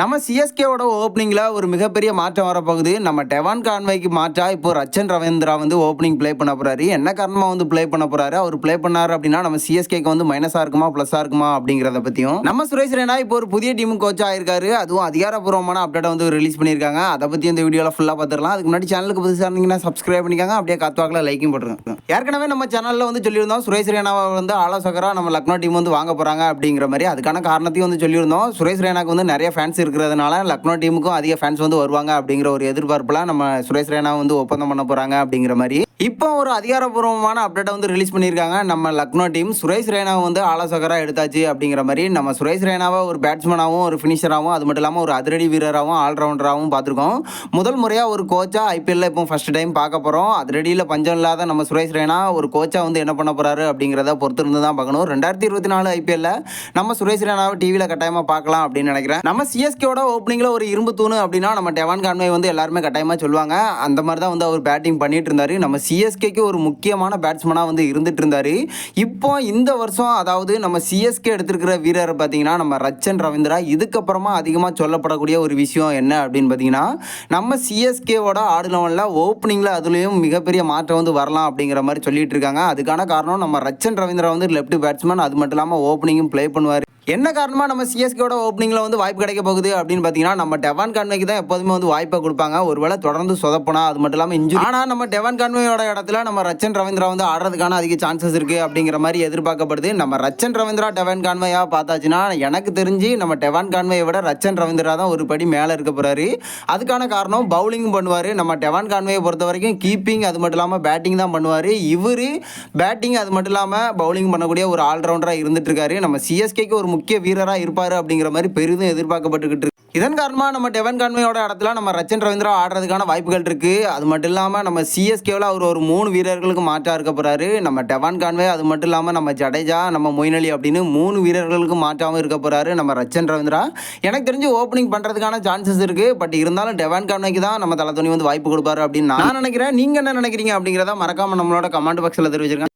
நம்ம சிஎஸ்கேவோட ஓப்பனிங்கில் ஒரு மிகப்பெரிய மாற்றம் வரப்போகுது. நம்ம டெவான் கான்வைக்கு மாற்றா இப்போ ரச்சன் ரவீந்திரா வந்து ஓப்பனிங் ப்ளே பண்ண போகிறாரு என்ன காரணமாக வந்து ப்ளே பண்ண போகிறாரு அவர் ப்ளே பண்ணார் அப்படின்னா நம்ம சிஎஸ்கேக்கு வந்து மைனஸாக இருக்குமா ப்ளஸ்ஸாக இருக்குமா அப்படிங்கிறத பற்றியும் நம்ம சுரேஷ் ரெய்னா இப்போ ஒரு புதிய டீம் கோச் ஆயிருக்காரு அதுவும் அதிகாரப்பூர்வமான அப்டேட்டை வந்து ரிலீஸ் பண்ணியிருக்காங்க. அதை பற்றி இந்த வீடியோவில் ஃபுல்லாக பார்த்துடலாம். அதுக்கு முன்னாடி சேனலுக்கு புதுசாக இருந்தீங்கன்னா சப்ஸ்கிரைப் பண்ணிக்காங்க. அப்படியே காத்துவாக்கில் லைக்கும் போட்டுருங்க. ஏற்கனவே நம்ம சேனலில் வந்து சொல்லியிருந்தோம் சுரேஷ் ரெய்னாவை வந்து ஆலோசகராக நம்ம லக்னோ டீம் வந்து வாங்க போகிறாங்க அப்படிங்கிற மாதிரி. அதுக்கான காரணத்தையும் வந்து சொல்லியிருந்தோம். சுரேஷ் ரெய்னாக்கு வந்து நிறைய ஃபேன்ஸ் இருக்கிறதுனால லக்னோ டீமுக்கும் அதிக ஃபேன்ஸ் வந்து வருவாங்க அப்படிங்கிற ஒரு எதிர்பார்ப்பில் நம்ம சுரேஷ் ரெய்னா வந்து ஒப்பந்தம் பண்ண போகிறாங்க அப்படிங்கிற மாதிரி இப்போ ஒரு அதிகாரப்பூர்வமான அப்டேட்டை வந்து ரிலீஸ் பண்ணியிருக்காங்க. நம்ம லக்னோ டீம் சுரேஷ் ரெய்னாவை வந்து ஆலோசகராக எடுத்தாச்சு அப்படிங்கிற மாதிரி நம்ம சுரேஷ் ரெய்னாவை ஒரு பேட்ஸ்மேனாகவும் ஒரு ஃபினிஷராகவும் அது மட்டும் இல்லாமல் ஒரு அதிரடி வீரராகவும் ஆல்ரவுண்டராகவும் பார்த்துருக்கோம். முதல் முறையாக ஒரு கோச்சாக ஐபிஎல்ல இப்போ ஃபஸ்ட் டைம் பார்க்க போகிறோம் அதிரடியில் பஞ்சம் இல்லாத நம்ம சுரேஷ் ரெய்னா ஒரு கோச்சாக வந்து என்ன பண்ண போகிறாரு அப்படிங்கிறத பொறுத்து இருந்து தான் பார்க்கணும். ரெண்டாயிரத்தி இருபத்தி நாலு ஐபிஎல்ல நம்ம சுரேஷ் ரெய்னாவை டிவியில் கட்டாயமாக பார்க்கலாம் அப்படின்னு நினைக்கிறேன். நம்ம சிஎஸ்கேவோட ஓப்பனிங்கில் ஒரு இரும்பு தூணு அப்படின்னா நம்ம டெவான் கான்வே வந்து எல்லாருமே கட்டாயமாக சொல்லுவாங்க. அந்த மாதிரி தான் வந்து அவர் பேட்டிங் பண்ணிட்டு இருந்தார். நம்ம சிஎஸ்கேக்கு ஒரு முக்கியமான பேட்ஸ்மேனாக வந்து இருந்துட்டு இருந்தார் இப்போ இந்த வருஷம் அதாவது நம்ம சிஎஸ்கே எடுத்திருக்கிற வீரர் பார்த்தீங்கன்னா நம்ம ரச்சன் ரவீந்திரா இதுக்கப்புறமா அதிகமாக சொல்லப்படக்கூடிய ஒரு விஷயம் என்ன அப்படின்னு பார்த்தீங்கன்னா நம்ம சிஎஸ்கேவோட ஆடுனவனில் ஓப்பனிங்கில் அதுலேயும் மிகப்பெரிய மாற்றம் வந்து வரலாம் அப்படிங்கிற மாதிரி சொல்லிட்டு இருக்காங்க அதுக்கான காரணம் நம்ம ரச்சன் ரவீந்திரா வந்து லெஃப்ட் பேட்ஸ்மேன் அது மட்டும் இல்லாமல் ஓப்பனிங்கும் ப்ளே பண்ணுவார். என்ன காரணமாக நம்ம சிஎஸ்கேவோட ஓப்பனிங்கில் வந்து வாய்ப்பு கிடைக்க போகுது அப்படின்னு பார்த்தீங்கன்னா நம்ம டெவான் கான்வேக்கு தான் எப்போதுமே வந்து வாய்ப்பை கொடுப்பாங்க. ஒருவேளை தொடர்ந்து சொதப்பனா அது மட்டும் இல்லாமல் இன்ஜுரி ஆனால் நம்ம டெவான் கான்வேயோட இடத்துல நம்ம ரச்சன் ரவீந்திரா வந்து ஆடுறதுக்கான அதிக சான்சஸ் இருக்குது அப்படிங்கிற மாதிரி எதிர்பார்க்கப்படுது. நம்ம ரச்சன் ரவீந்திரா டெவான் கான்வேயாக பார்த்தாச்சுன்னா எனக்கு தெரிஞ்சு நம்ம டெவான் கான்வேயை விட ரச்சன் ரவீந்திரா தான் ஒரு படி மேலே இருக்க போகிறாரு அதுக்கான காரணம் பவுலிங் பண்ணுவார். நம்ம டெவான் கான்வேயை பொறுத்த வரைக்கும் கீப்பிங் அது மட்டும் இல்லாமல் பேட்டிங் தான் பண்ணுவார். இவர் பேட்டிங் அது மட்டும் இல்லாமல் பவுலிங் பண்ணக்கூடிய ஒரு ஆல்ரவுண்டராக இருந்துட்டு இருக்காரு. நம்ம சிஎஸ்கேக்கு ஒரு முக்கிய வீரராக இருப்பார் அப்படிங்கிற மாதிரி பெரிதும் எதிர்பார்க்கப்பட்டுக்கிட்டு இருக்கு. இதன் காரணமாக நம்ம டெவன் கான்வேயோட இடத்துல நம்ம ரச்சன் ரவீந்திரா ஆடுறதுக்கான வாய்ப்புகள் இருக்குது அது மட்டும் இல்லாமல் நம்ம சிஎஸ்கேவில் அவர் ஒரு மூணு வீரர்களுக்கு மாற்றாக இருக்க போகிறாரு நம்ம டெவான் கான்வே அது மட்டும் இல்லாமல் நம்ம ஜடேஜா நம்ம மொயின் அலி அப்படின்னு மூணு வீரர்களுக்கு மாற்றாகவும் இருக்க போகிறாரு நம்ம ரச்சன் ரவீந்திரா. எனக்கு தெரிஞ்சு ஓப்பனிங் பண்ணுறதுக்கான சான்சஸ் இருக்குது பட் இருந்தாலும் டெவான் கான்வேக்கு தான் நம்ம தலை துணி வந்து வாய்ப்பு கொடுப்பாரு அப்படின்னு நான் நினைக்கிறேன். நீங்கள் என்ன நினைக்கிறீங்க அப்படிங்கிறத மறக்காமல் நம்மளோட கமெண்ட் பாக்ஸில் தெரிவிச்சிருக்கேன்